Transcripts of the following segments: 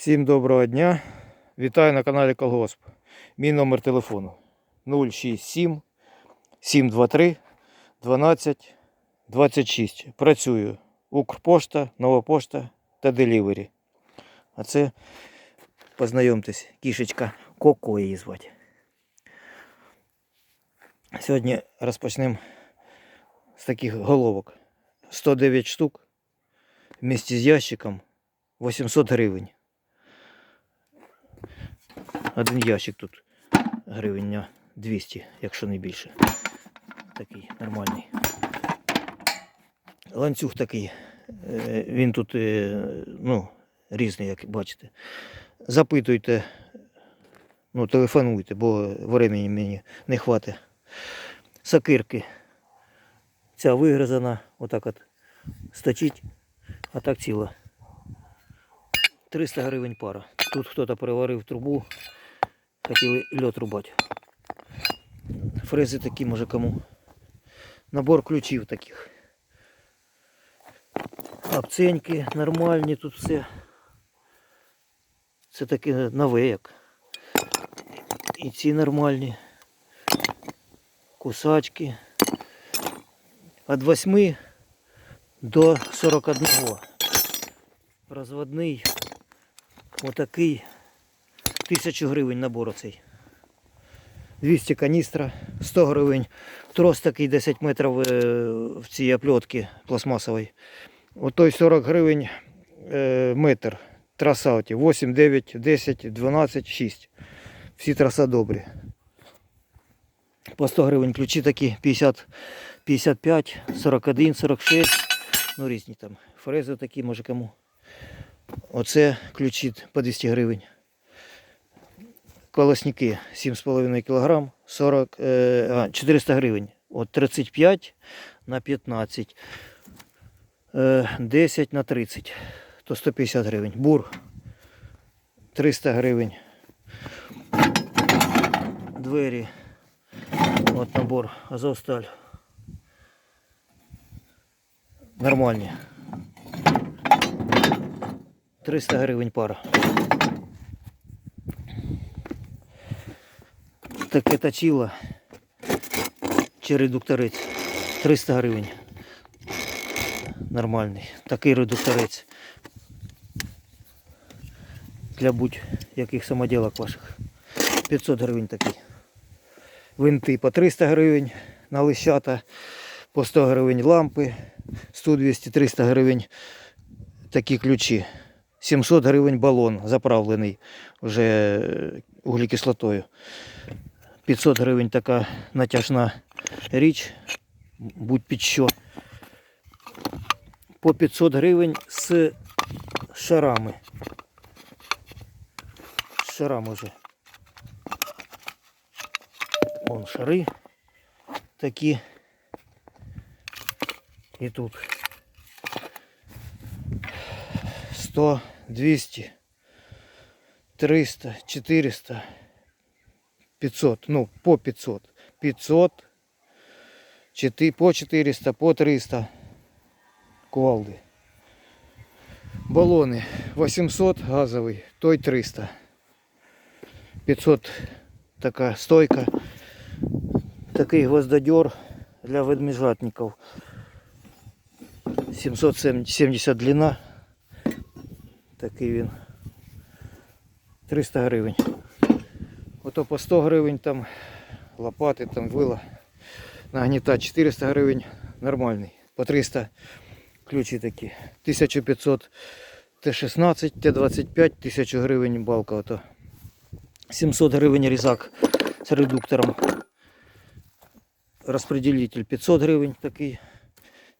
Всім доброго дня. Вітаю на каналі Колгосп. Мій номер телефону 067 723 12 26. Працюю Укрпошта, Нова пошта та Делівері. А це познайомтесь, кішечка Коко її звати. Сьогодні розпочнемо з таких головок. 109 штук вместе з ящиком 800 гривень. Один ящик тут гривень на 200, якщо не більше. Такий нормальний. Ланцюг такий. е, Він тут е, ну, різний, як бачите. Запитуйте, ну, телефонуйте, бо времени мені не хватить. Сокирки. Ця вигризана, отак от сточить, а так ціла. 300 гривень пара. Тут хтось переварив трубу, хотіли льот рубати. Фрези такі, може кому. Набор ключів таких. Апценьки нормальні тут все. Це таке нове як. І ці нормальні. Кусачки. Від 8 до 41. Розводний. Отакий. Тисячу гривень набор оцей. 200 каністра, 100 гривень. Трос такий 10 метрів е, в цій опльотці пластмасовій. Отой 40 гривень е, метр. Траса оті. 8, 9, 10, 12, 6. Всі траса добрі. По 100 гривень ключі такі 50, 55, 41, 46. Ну різні там. Фрези такі, може кому. Оце ключі по 200 гривень. Колосники 7,5 кг, 40, е, а, 400 гривень. От 35 на 15, е, 10 на 30, то 150 гривень. Бур 300 гривень. Двері. От набор Азовсталь. Нормальні. 300 гривень пара. Таке точило. Чи редукторець. 300 гривень. Нормальний. Такий редукторець. Для будь-яких самоділок ваших. 500 гривень такий. Винти по 300 гривень на лищата, по 100 гривень лампи, 100, 200, 300 гривень такі ключі. 700 гривень балон заправлений вже е, углекислотою. 500 гривень така натяжна річ, будь під що. По 500 гривень з шарами. З шарами вже. Вон шари такі. І тут 100, 200, 300, 400, 500, ну, по 500. 500, чотири- по 400, по 300 кувалди. Балони 800 газовий, той 300. 500 така стойка. Такий гвоздодер для ведмежатників. 770 длина. Такий він. 300 гривень. Ото по 100 гривень там лопати, там вила. Нагнітати 400 гривень нормальний. По 300 ключі такі. 1500 Т16, Т25, 1000 гривень балка. Ото. 700 гривень різак з редуктором. Розпределитель 500 гривень такий.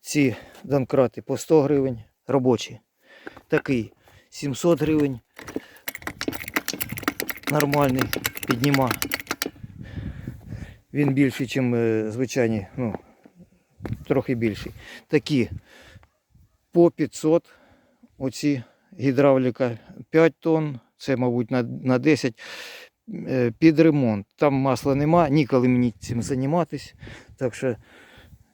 Ці домкрати по 100 гривень робочі. Такий 700 гривень. Нормальний підніма. Він більший, ніж звичайні, ну, трохи більший. Такі по 500. Оці гідравліка 5 тонн. Це, мабуть, на, на 10 е, під ремонт. Там масла нема, ніколи мені цим займатися. Так що,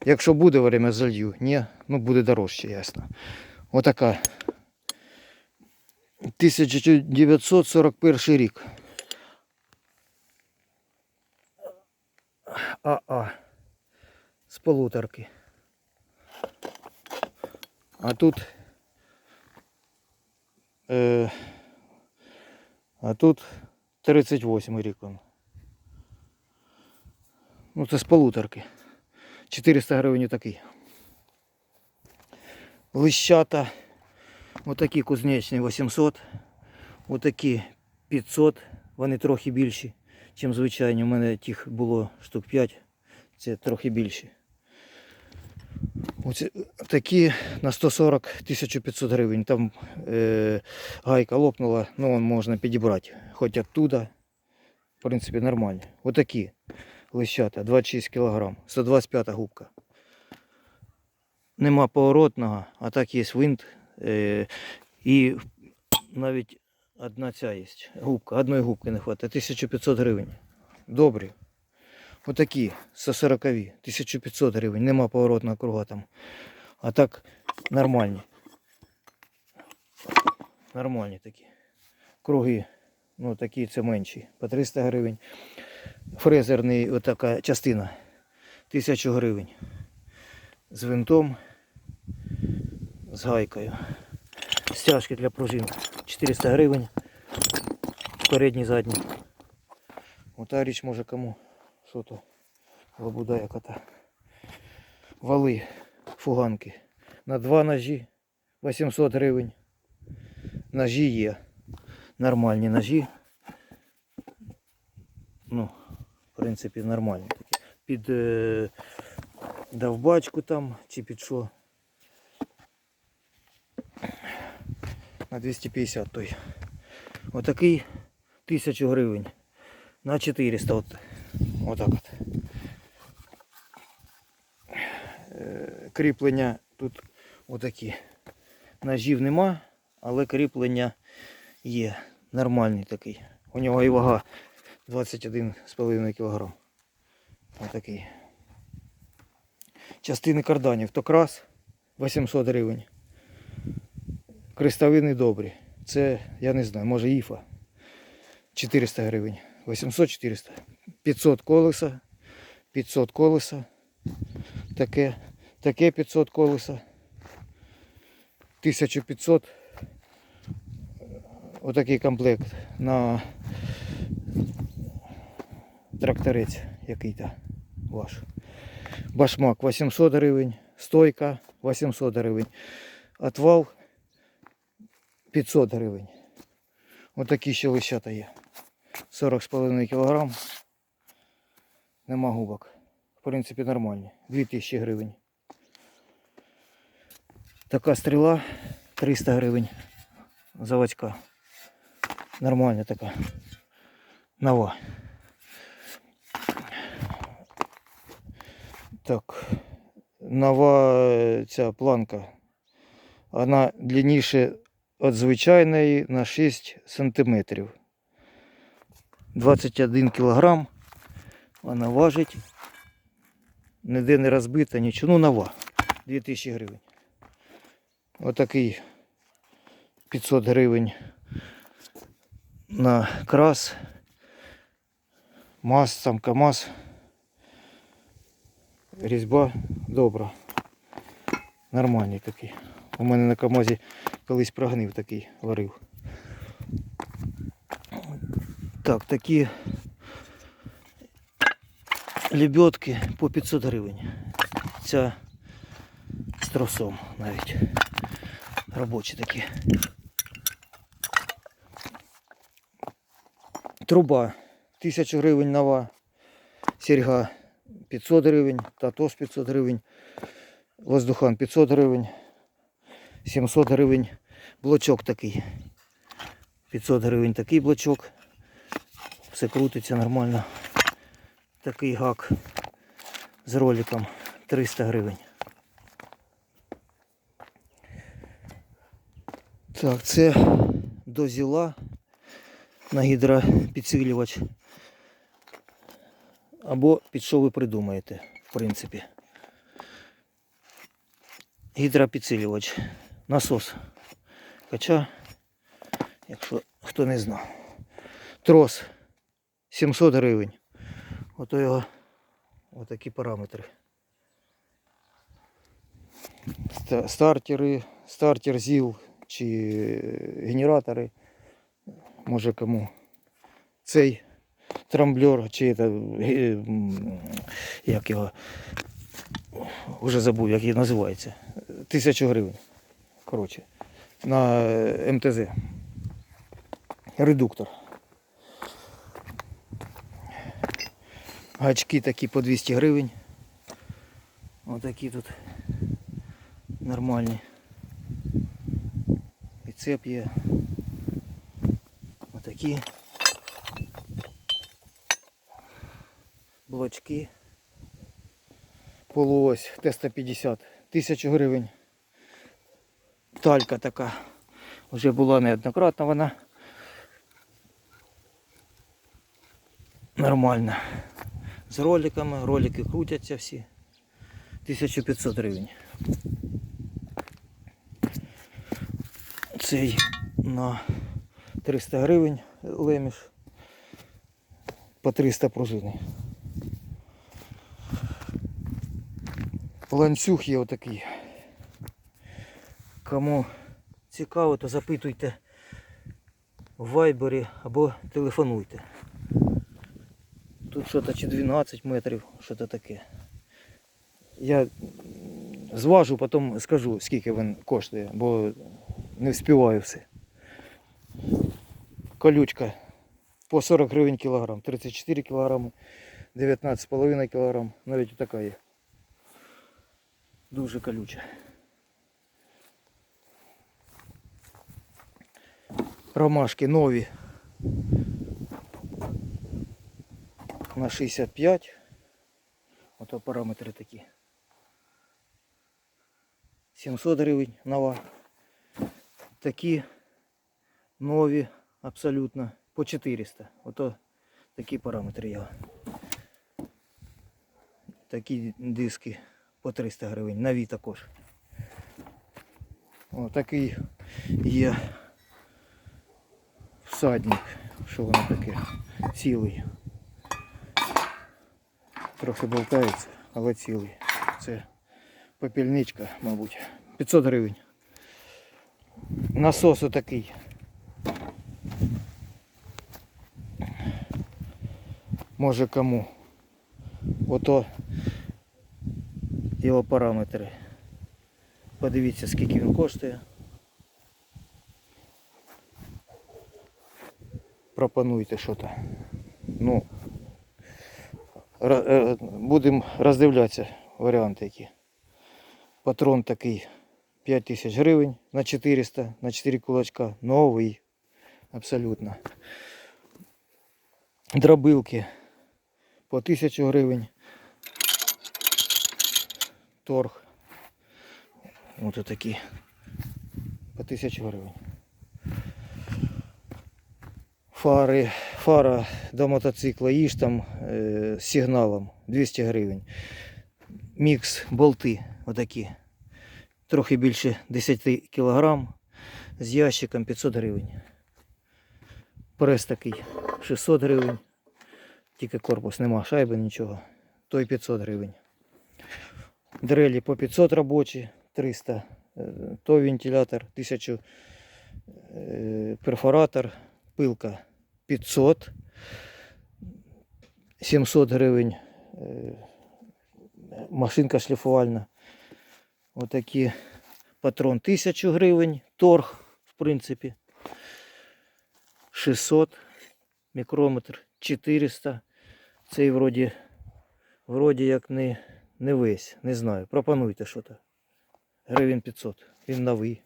якщо буде время, залью. Ні, ну буде дорожче, ясно. Отака 1941 рік. АА. З полуторки. А тут. Е, а тут 38 рік. он. Ну це з полуторки. 400 гривень такий. Лищата. Отакі кузнечні 800. Отакі 500. Вони трохи більші, ніж звичайні. У мене тих було штук 5. Це трохи більші. Оці, такі на 140 1500 гривень. Там е, гайка лопнула, ну можна підібрати. Хоч оттуда. В принципі, нормально. Отакі лищата, 26 кг, 125 губка. Нема поворотного, а так є винт. Е, і навіть одна ця є губка, одної губки не хватить, 1500 гривень. Добрі. Отакі, 140 1500 гривень, нема поворотного круга там. А так нормальні. Нормальні такі. Круги. Ну такі це менші. По 300 гривень. Фрезерний отака частина. 1000 гривень. З винтом. З гайкою. Стяжки для пружин. 400 гривень. Передній, задній. Ота річ може кому. Що то? Лабуда яка та. Вали, фуганки. На два ножі 800 гривень. Ножі є. Нормальні ножі. Ну, в принципі, нормальні такі. Під е, довбачку там чи під що. На 250 той. Отакий 1000 гривень. На 400 от. Отак от. Е, Кріплення тут отакі. Ножів нема, але кріплення є. Нормальний такий. У нього і вага 21,5 кг. Отакий. Частини карданів. Токрас 800 гривень. Крестовини добрі. Це, я не знаю, може іфа. 400 гривень. 800-400. 500 колеса. 500 колеса. Таке. Таке 500 колеса. 1500. Отакий комплект на тракторець який-то ваш. Башмак 800 гривень. Стойка 800 гривень. Отвал 500 гривень. Отакі ще лищата є. 40,5 кг. Нема губок. В принципі, нормальні. 2000 гривень. Така стріла 300 гривень. Заводська. Нормальна така. Нова. Так. Нова е, ця планка. Вона длинніше від звичайної на 6 сантиметрів. 21 кілограм. Вона важить. Ніде не розбита, нічого. Ну, нова. 2000 гривень. Отакий 500 гривень на крас. МАЗ, там КАМАЗ. Різьба добра. Нормальний такий. У мене на КАМАЗі колись прогнив такий варив. Так, такі лебедки по 500 гривень. Ця з тросом навіть. Робочі такі. Труба 1000 гривень нова. Серьга 500 гривень, татос 500 гривень, воздухан 500 гривень, 700 гривень, блочок такий. 500 гривень такий блочок. Все крутиться нормально. Такий гак з роликом 300 гривень. Так, це до зіла на гідропідсилювач. Або під що ви придумаєте, в принципі. Гідропідсилювач. Насос. Кача Якщо хто не знав. Трос 700 гривень. Ото його отакі параметри. Стартери, стартер ЗІЛ чи генератори. Може кому. Цей трамблер, чи це, як його, вже забув, як він називається. Тисячу гривень. Коротше, на е, МТЗ. Редуктор. Гачки такі по 200 гривень. Отакі тут нормальні. І цеп є. Отакі. Блочки. Полуось Т-150. Тисячу гривень. Талька така. Вже була неоднократно вона. Нормальна. З роликами. Ролики крутяться всі. 1500 гривень. Цей на 300 гривень леміш. По 300 пружини. Ланцюг є отакий. Кому цікаво, то запитуйте в вайбері або телефонуйте. Тут що-то чи 12 метрів, що-то таке. Я зважу, потім скажу, скільки він коштує, бо не вспіваю все. Колючка по 40 гривень кілограм, 34 кілограми, 19,5 кілограм, навіть така є. Дуже колюча. Ромашки нові. На 65. Ото параметри такі. 700 гривень нова. Такі нові абсолютно по 400. Ото такі параметри є. Такі диски по 300 гривень. Нові також. О, такий є всадник. Що воно таке? Цілий. Трохи болтається, але цілий. Це попільничка, мабуть. 500 гривень. Насос отакий. Може кому. Ото його параметри. Подивіться, скільки він коштує. Пропонуйте що то. Ну, будемо роздивлятися варіанти які. Патрон такий 5000 гривень на 400, на 4 кулачка. Новий. Абсолютно. Дробилки по 1000 гривень. Торг. Ось такі. По 1000 гривень. Фари, фара до мотоцикла їж там е, з сигналом 200 гривень. Мікс болти отакі. Трохи більше 10 кг з ящиком 500 гривень. Прес такий 600 гривень. Тільки корпус нема, шайби нічого. Той 500 гривень. Дрелі по 500 робочі, 300. е, То вентилятор, 1000 е, перфоратор, пилка 500. 700 гривень. е, Машинка шліфувальна. Отакі патрон 1000 гривень. Торг, в принципі. 600. Мікрометр 400. Цей вроді, вроді як не, не весь. Не знаю. Пропонуйте що то. Гривень 500. Він новий.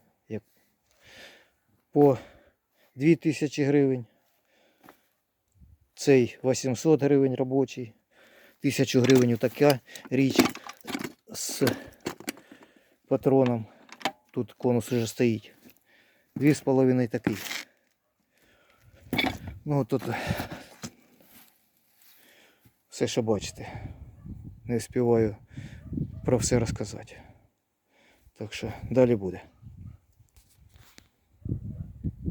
По 2000 гривень. Цей 800 гривень робочий. 1000 гривень така річ з патроном. Тут конус вже стоїть. Дві з половиною такий. Ну тут все, що бачите. Не встигаю про все розказати. Так що далі буде.